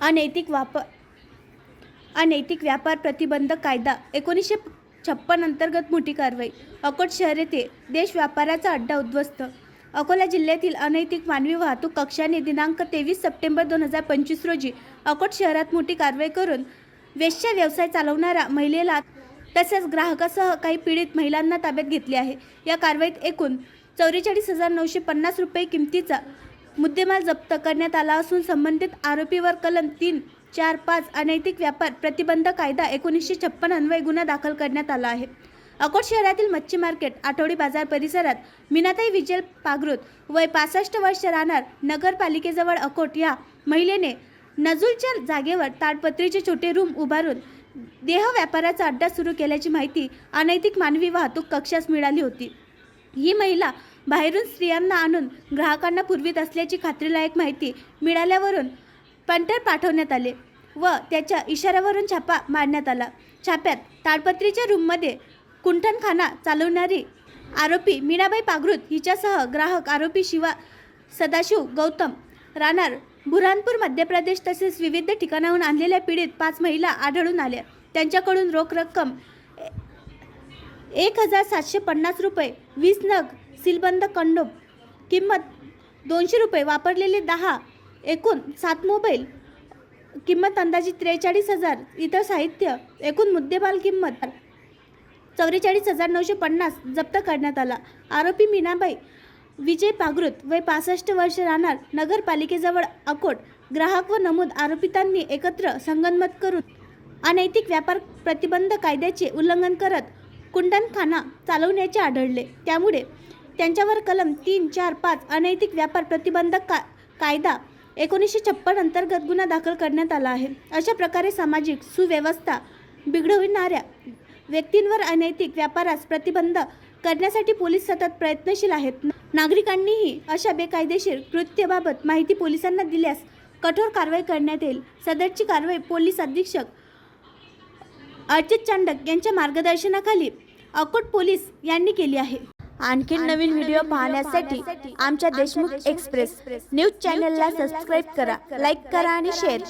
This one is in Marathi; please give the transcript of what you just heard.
अनैतिक वापर अनैतिक व्यापार प्रतिबंधक कायदा एकोणीसशे छप्पन अंतर्गत मोठी कारवाई. अकोट शहर येथे देश व्यापाराचा अड्डा उद्ध्वस्त. अकोला जिल्ह्यातील अनैतिक मानवी वाहतूक कक्षाने दिनांक तेवीस सप्टेंबर दोन हजार पंचवीस रोजी अकोट शहरात मोठी कारवाई करून वेश्या व्यवसाय चालवणाऱ्या महिलेला तसेच ग्राहकासह काही पीडित महिलांना ताब्यात घेतले आहे. या कारवाईत एकूण चौवेचाळीस हजार नऊशे पन्नास रुपये किमतीचा मुद्देमाल जप्त करण्यात आला असून संबंधित आरोपीवर कलम तीन चार पाच अनैतिक व्यापार प्रतिबंध कायदा एकोणीसशे छप्पन अन्वये गुन्हा दाखल करण्यात आला आहे. अकोट शहरातील मच्छी मार्केट आठवडी बाजार परिसरात मीनाताई विजय पागृत वय पासष्ट वर्ष राहणार नगरपालिकेजवळ अकोट या महिलेने नजूलच्या जागेवर ताडपत्रीचे छोटे रूम उभारून देह व्यापाराचा अड्डा सुरू केल्याची माहिती अनैतिक मानवी वाहतूक कक्षास मिळाली होती. ही महिला बाहेरून स्त्रियांना आणून ग्राहकांना पुरवीत असल्याची खात्रीलायक माहिती मिळाल्यावरून पंटर पाठवण्यात आले व त्याच्या इशाऱ्यावरून छापा मारण्यात आला. छाप्यात ताडपत्रीच्या रूममध्ये कुंठणखाना चालवणारी आरोपी मीणाबाई पागृत हिच्यासह ग्राहक आरोपी शिवा सदाशिव गौतम राहणार बुरहानपूर मध्य प्रदेश तसेच विविध ठिकाणाहून आणलेल्या पीडित पाच महिला आढळून आल्या. त्यांच्याकडून रोख रक्कम एक हजार सातशे पन्नास रुपये वीस नग सीलबंद कंडोम किंमत दोनशे रुपये वापरलेले दहा एकूण सात मोबाईल. किंमत अंदाजे त्रेचाळीस हजार इतर साहित्य एकूण मुद्देमाल किंमत चौवेचाळीस हजार नऊशे पन्नास जप्त करण्यात आला. आरोपी मीनाबाई विजय पागृत वय पासष्ट वर्ष राहणार नगरपालिकेजवळ अकोट. ग्राहक व नमूद आरोपितांनी एकत्र संगनमत करून अनैतिक व्यापार प्रतिबंध कायद्याचे उल्लंघन करत कुंडणखाना चालवण्याचे आढळले. त्यामुळे त्यांच्यावर कलम तीन चार पाच अनैतिक व्यापार प्रतिबंधक का कायदा एकोणीसशे छप्पन अंतर्गत गुन्हा दाखल करण्यात आला आहे. अशा प्रकारे सामाजिक सुव्यवस्था बिघडविणाऱ्या व्यक्तींवर अनैतिक व्यापारास प्रतिबंध करण्यासाठी पोलीस सतत प्रयत्नशील आहेत. नागरिकांनीही अशा बेकायदेशीर कृत्याबाबत माहिती पोलिसांना दिल्यास कठोर कारवाई करण्यात येईल. सदरची कारवाई पोलीस अधीक्षक अर्चित चांडक यांच्या मार्गदर्शनाखाली अकोट पोलीस यांनी केली आहे. आणखी नवीन व्हिडिओ पाहण्यासाठी आमच्या देशमुख एक्सप्रेस न्यूज चॅनलला सबस्क्राईब करा लाईक करा आणि शेअर करा.